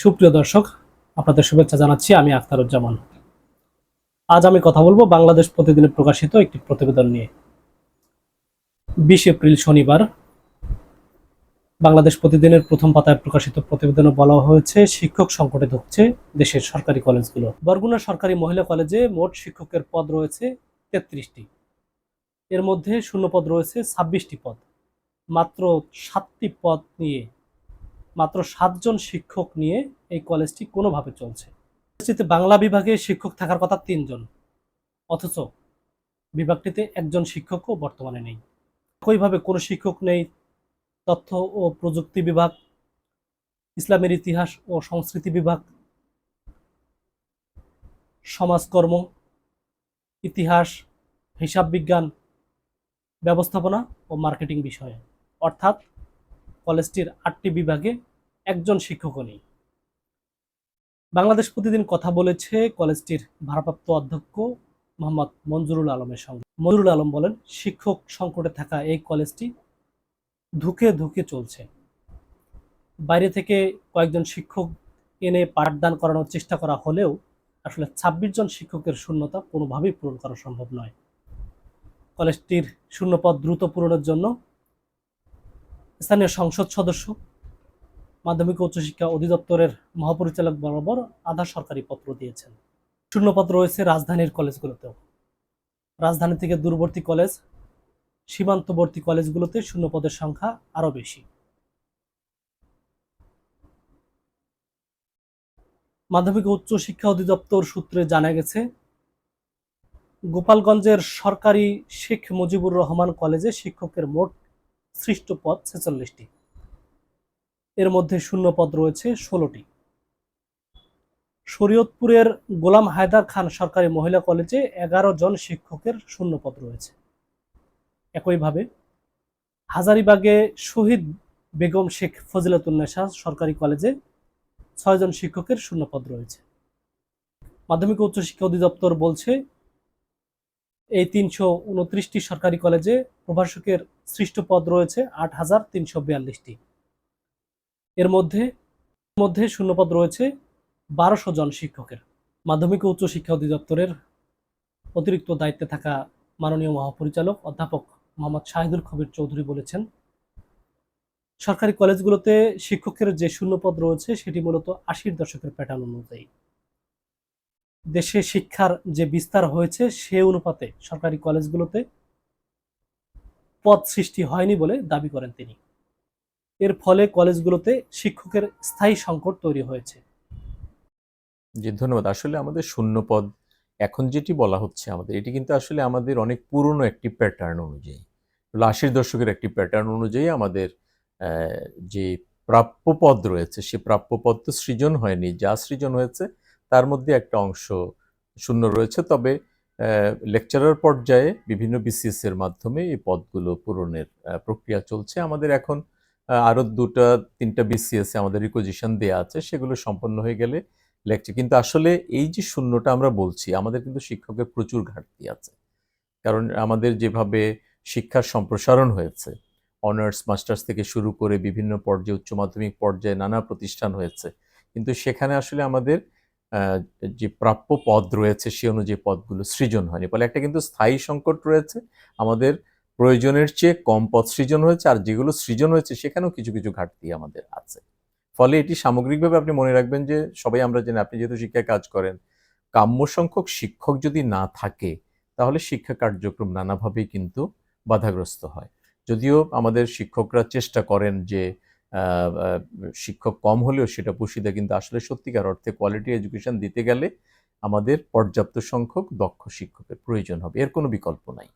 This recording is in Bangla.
সুপ্রিয় দর্শক, আপনাদের শুভেচ্ছা জানাচ্ছি আমি আখতারুজ্জামান। আজ আমি কথা বলব বাংলাদেশ প্রতিদিনে প্রকাশিত একটি প্রতিবেদন নিয়ে। বিশ এপ্রিল শনিবার, বাংলাদেশ প্রতিদিনের প্রথম পাতায় প্রকাশিত প্রতিবেদনে বলা হয়েছে, শিক্ষক সংকটে ধুকছে দেশের সরকারি কলেজগুলো। বরগুনা সরকারি মহিলা কলেজে মোট শিক্ষকের পদ রয়েছে তেত্রিশটি। এর মধ্যে শূন্যপদ রয়েছে ছাব্বিশটি পদ। মাত্র সাতটি পদ নিয়ে মাত্র সাতজন শিক্ষক নিয়ে এই কলেজটি কোনোভাবে চলছে। কলেজটিতে বাংলা বিভাগে শিক্ষক থাকার কথা তিনজন, অথচ বিভাগটিতে একজন শিক্ষকও বর্তমানে নেই। একইভাবে কোনো শিক্ষক নেই, তথ্য ও প্রযুক্তি বিভাগ, ইসলামের ইতিহাস ও সংস্কৃতি বিভাগ, সমাজকর্ম, ইতিহাস, হিসাব বিজ্ঞান, ব্যবস্থাপনা ও মার্কেটিং বিষয়ে। অর্থাৎ কলেজটির আটটি বিভাগে একজন শিক্ষকও নেই বাংলাদেশ প্রতিদিন কথা বলেছে কলেজটির ভারপ্রাপ্ত অধ্যক্ষ মোহাম্মদ মঞ্জুরুল আলমের সঙ্গে। মঞ্জুরুল আলম বলেন, শিক্ষক সংকটে থাকা এই কলেজটি ধুকে ধুকে চলছে। বাইরে থেকে কয়েকজন শিক্ষক এনে পাঠদান করানোর চেষ্টা করা হলেও আসলে ছাব্বিশ জন শিক্ষকের শূন্যতা কোনোভাবেই পূরণ করা সম্ভব নয়। কলেজটির শূন্যপদ দ্রুত পূরণের জন্য স্থানীয় সংসদ সদস্য, মাধ্যমিক উচ্চশিক্ষা অধিদপ্তরের মহাপরিচালক বরাবর আধা সরকারি পত্র দিয়েছেন। শূন্যপদ রয়েছে রাজধানীর কলেজগুলোতেও। রাজধানী থেকে দূরবর্তী কলেজ, সীমান্তবর্তী কলেজগুলোতে শূন্যপদের সংখ্যা আরও বেশি। মাধ্যমিক ও উচ্চশিক্ষা অধিদপ্তর সূত্রে জানা গেছে, গোপালগঞ্জের সরকারি শেখ মুজিবুর রহমান কলেজে শিক্ষকের মোট সৃষ্ট পদ ছেচল্লিশটি। এর মধ্যে শূন্য পদ রয়েছে ষোলোটি। শরীয়তপুরের গোলাম হায়দার খান সরকারি মহিলা কলেজে এগারো জন শিক্ষকের শূন্য পদ রয়েছে। একইভাবে হাজারিবাগে শহীদ বেগম শেখ ফজিলাতুন্নেসা সরকারি কলেজে ছয়জন শিক্ষকের শূন্য পদ রয়েছে। মাধ্যমিক উচ্চশিক্ষা অধিদপ্তর বলছে এই তিনশো উনত্রিশটি সরকারি কলেজে প্রভাষকের সৃষ্ট পদ রয়েছে আট হাজার তিনশো বিয়াল্লিশটি। এর মধ্যে মধ্যে শূন্যপদ রয়েছে বারোশো জন শিক্ষকের। মাধ্যমিক ও উচ্চশিক্ষা অধিদপ্তরের অতিরিক্ত দায়িত্বে থাকা মাননীয় মহাপরিচালক অধ্যাপক মোহাম্মদ শাহিদুল কবির চৌধুরী বলেছেন, সরকারি কলেজগুলোতে শিক্ষকের যে শূন্যপদ রয়েছে সেটি মূলত আশির দশকের প্যাটার্ন অনুযায়ী। দেশে শিক্ষার যে বিস্তার হয়েছে সে অনুপাতে সরকারি কলেজগুলোতে পদ সৃষ্টি হয়নি বলে দাবি করেন তিনি। এর ফলে কলেজগুলোতে শিক্ষকের স্থায়ী সংকট তৈরি হয়েছে। জি, ধন্যবাদ। আসলে আমাদের শূন্যপদ এখন যেটি বলা হচ্ছে আমাদের, এটি কিন্তু আসলে আমাদের অনেক পুরনো একটি প্যাটার্ন অনুযায়ী, আশির দশকের একটি প্যাটার্ন অনুযায়ী আমাদের যে প্রাপ্য পদ রয়েছে, সে প্রাপ্য পদ তো সৃজন হয়নি, যা সৃজন হয়েছে তার মধ্যে একটা অংশ শূন্য রয়েছে। তবে লেকচারার পর্যায়ে বিভিন্ন বিসিএস এর মাধ্যমে এই পদগুলো পূরণের প্রক্রিয়া চলছে। আমাদের এখন আহ, আরও দুটা তিনটা বিসিএস আমাদের রিকোজিশন দেয়া আছে। সেগুলো সম্পন্ন হয়ে গেলে লেকচার কিন্তু আসলে এই যে শূন্যটা আমরা বলছি আমাদের কিন্তু শিক্ষকের প্রচুর ঘাটতি আছে। কারণ আমাদের যেভাবে শিক্ষার সম্প্রসারণ হয়েছে অনার্স মাস্টার্স থেকে শুরু করে বিভিন্ন পর্যায়ে উচ্চ মাধ্যমিক পর্যায়ে নানা প্রতিষ্ঠান হয়েছে। কিন্তু সেখানে আসলে আমাদের যে প্রাপ্য পদ রয়েছে সে অনুযায়ী পদগুলো সৃজন হয়নি। ফলে একটা কিন্তু স্থায়ী সংকট রয়েছে। আমাদের প্রয়োজনের চেয়ে কম পদ সৃজন হয়েছে আর যেগুলো সৃজন হয়েছে সেখানেও কিছু কিছু ঘাটতি আমাদের আছে। ফলে এটি সামগ্রিকভাবে আপনি মনে রাখবেন যে সবাই আমরা জানি আপনি যেহেতু শিক্ষায় কাজ করেন, কাম্য সংখ্যক শিক্ষক যদি না থাকে, তাহলে শিক্ষা কার্যক্রম নানাভাবেই কিন্তু বাধাগ্রস্ত হয়। যদিও আমাদের শিক্ষকরা চেষ্টা করেন যে শিক্ষক কম হলেও সেটা পুষিতে কিন্তু আসলে সত্যিকার অর্থে কোয়ালিটি এডুকেশন দিতে গেলে আমাদের পর্যাপ্ত সংখ্যক দক্ষ শিক্ষকের প্রয়োজন হবে। এর কোনো বিকল্প নাই।